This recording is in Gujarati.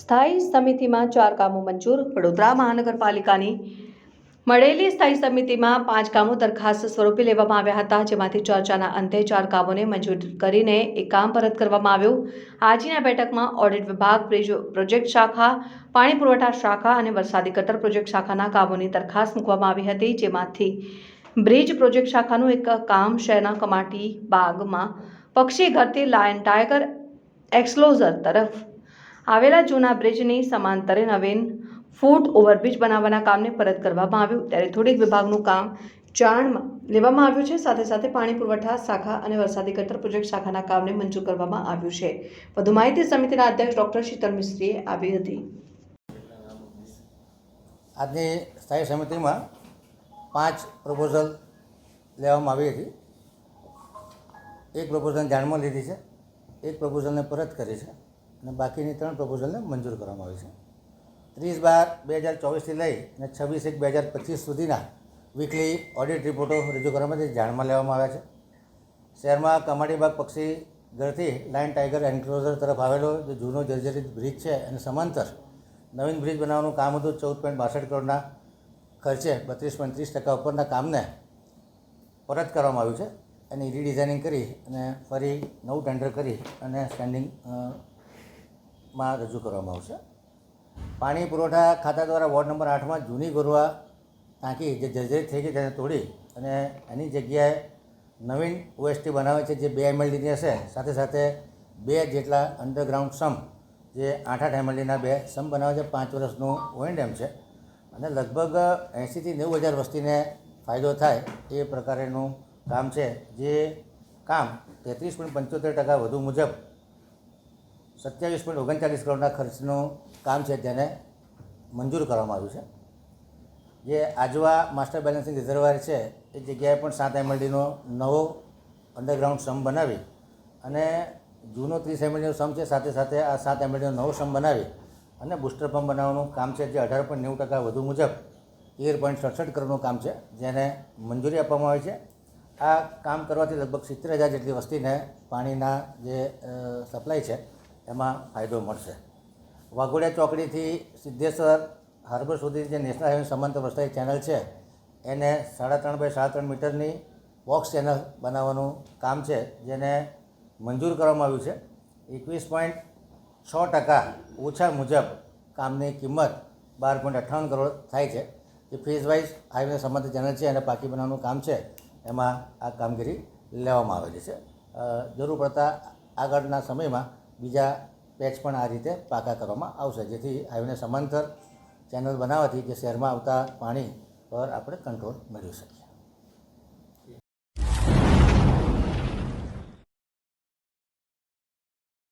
સ્થાયી સમિતિમાં ચાર કામો મંજૂર, વડોદરા મહાનગરપાલિકાની. મળેલી સ્થાયી સમિતિમાં પાંચ કામો દરખાસ્ત સ્વરૂપે લેવામાં આવ્યા હતા, જેમાંથી ચર્ચાના અંતે ચાર કામોને મંજૂર કરીને એક કામ પરત કરવામાં આવ્યું. આજની બેઠકમાં ઓડિટ વિભાગ પ્રોજેક્ટ શાખા, પાણી પુરવઠા શાખા અને વરસાદી ગટર પ્રોજેક્ટ શાખાના કામોની દરખાસ્ત મૂકવામાં આવી હતી, જેમાંથી બ્રિજ પ્રોજેક્ટ શાખાનું એક કામ શહેરના કમાટી બાગમાં પક્ષી ઘરથી લાયન ટાઈગર એક્સલોઝર તરફ આવેલા જૂના બ્રિજની સમાંતરે નવીન ફૂટ ઓવરબ્રિજ બનાવવાના કામને પરત કરવામાં આવ્યું. ત્યારે થોડીક વિભાગનું કામ ચારણમાં લેવામાં આવ્યું છે. સાથે સાથે પાણી પુરવઠા શાખા અને વરસાદી ગટર પ્રોજેક્ટ શાખાના કામને મંજૂર કરવામાં આવ્યું છે. વધુ માહિતી સમિતિના અધ્યક્ષ ડોક્ટર શીતલ મિસ્ત્રીએ આપી હતી. આજની સ્થાયી સમિતિમાં પાંચ પ્રપોઝલ લેવામાં આવી હતી. એક પ્રપોઝલ ધ્યાનમાં લીધી છે. એક પ્રપોઝલને પરત કરી છે. અને બાકીની ત્રણ પ્રપોઝલને મંજૂર કરવામાં આવી છે. ત્રીસ બાર બે હજાર ચોવીસથી લઈ અને છવ્વીસ એક બે હજાર પચીસ સુધીના વીકલી ઓડિટ રિપોર્ટો રજૂ કરવામાં જે ધ્યાનમાં લેવામાં આવ્યા છે. શહેરમાં કમાડીબાગ પક્ષી ઘરથી લાઇન ટાઈગર એન્ક્લોઝર તરફ આવેલો જે જૂનો જર્જરિત બ્રિજ છે અને સમાંતર નવીન બ્રિજ બનાવવાનું કામ હતું, ચૌદ પોઈન્ટ બાસઠ કરોડના ખર્ચે બત્રીસ પોઈન્ટ ત્રીસ ટકા ઉપરના કામને પરત કરવામાં આવ્યું છે. એની રીડિઝાઇનિંગ કરી અને ફરી નવું ટેન્ડર કરી અને સ્ટેન્ડિંગ માં રજૂ કરવામાં આવશે. પાણી પુરવઠા ખાતા દ્વારા વોર્ડ નંબર આઠમાં જૂની ગોરવા ટાંકી જે જર્જરિત થઈ ગઈ તેને તોડી અને એની જગ્યાએ નવીન ઓએસટી બનાવે છે જે બે એમએલડીની હશે. સાથે સાથે બે જેટલા અંડરગ્રાઉન્ડ સમ જે આઠ આઠ એમએલડીના બે સમ બનાવે છે, પાંચ વર્ષનું ઓએનડેમ છે. અને લગભગ એંશીથી નેવું હજાર વસ્તીને ફાયદો થાય એ પ્રકારેનું કામ છે. જે કામ તેત્રીસ પોઈન્ટ પંચોતેર ટકા વધુ મુજબ સત્યાવીસ પોઈન્ટ ઓગણચાલીસ કરોડના ખર્ચનું કામ છે તેને મંજૂર કરવામાં આવ્યું છે. જે આજવા માસ્ટર બેલેન્સિંગ રિઝર્વર છે, એ જગ્યાએ પણ સાત એમએલડીનો નવો અંડરગ્રાઉન્ડ સમ બનાવી અને જૂનો ત્રીસ એમએલડીનો સમ છે, સાથે સાથે આ સાત એમએલડીનો નવો સમ બનાવી અને બુસ્ટર પંપ બનાવવાનું કામ છે, જે અઢાર પોઈન્ટ નેવું ટકા વધુ મુજબ તેર પોઈન્ટ સડસઠ કરોડનું કામ છે, જેને મંજૂરી આપવામાં આવી છે. આ કામ કરવાથી લગભગ સિત્તેર હજાર જેટલી વસ્તીને પાણીના જે સપ્લાય છે એમાં ફાયદો મળશે. વાઘોડિયા ચોકડીથી સિદ્ધેશ્વર હાર્બર સુધી જે નેશનલ હાઈવે સમાંતર વસ્તાઈ ચેનલ છે, એને સાડા ત્રણ બાય સાડા ત્રણ મીટરની બોક્સ ચેનલ બનાવવાનું કામ છે, જેને મંજૂર કરવામાં આવ્યું છે. એકવીસ પોઈન્ટ છ ટકા ઓછા મુજબ કામની કિંમત બાર પોઈન્ટ અઠ્ઠાવન કરોડ થાય છે. જે ફેઝ વાઇઝ હાઈવે સમાંતર ચેનલ છે અને પાકી બનાવવાનું કામ છે, એમાં આ કામગીરી લેવામાં આવેલી છે. જરૂર પડતા આગળના સમયમાં બીજા પેચ પણ આ રીતે પાકા કરવામાં આવશે. જેથી હાઈવેને સમાંતર ચેનલ બનાવવાથી જે શહેરમાં આવતા પાણી પર આપણે કંટ્રોલ મેળવી શકીએ.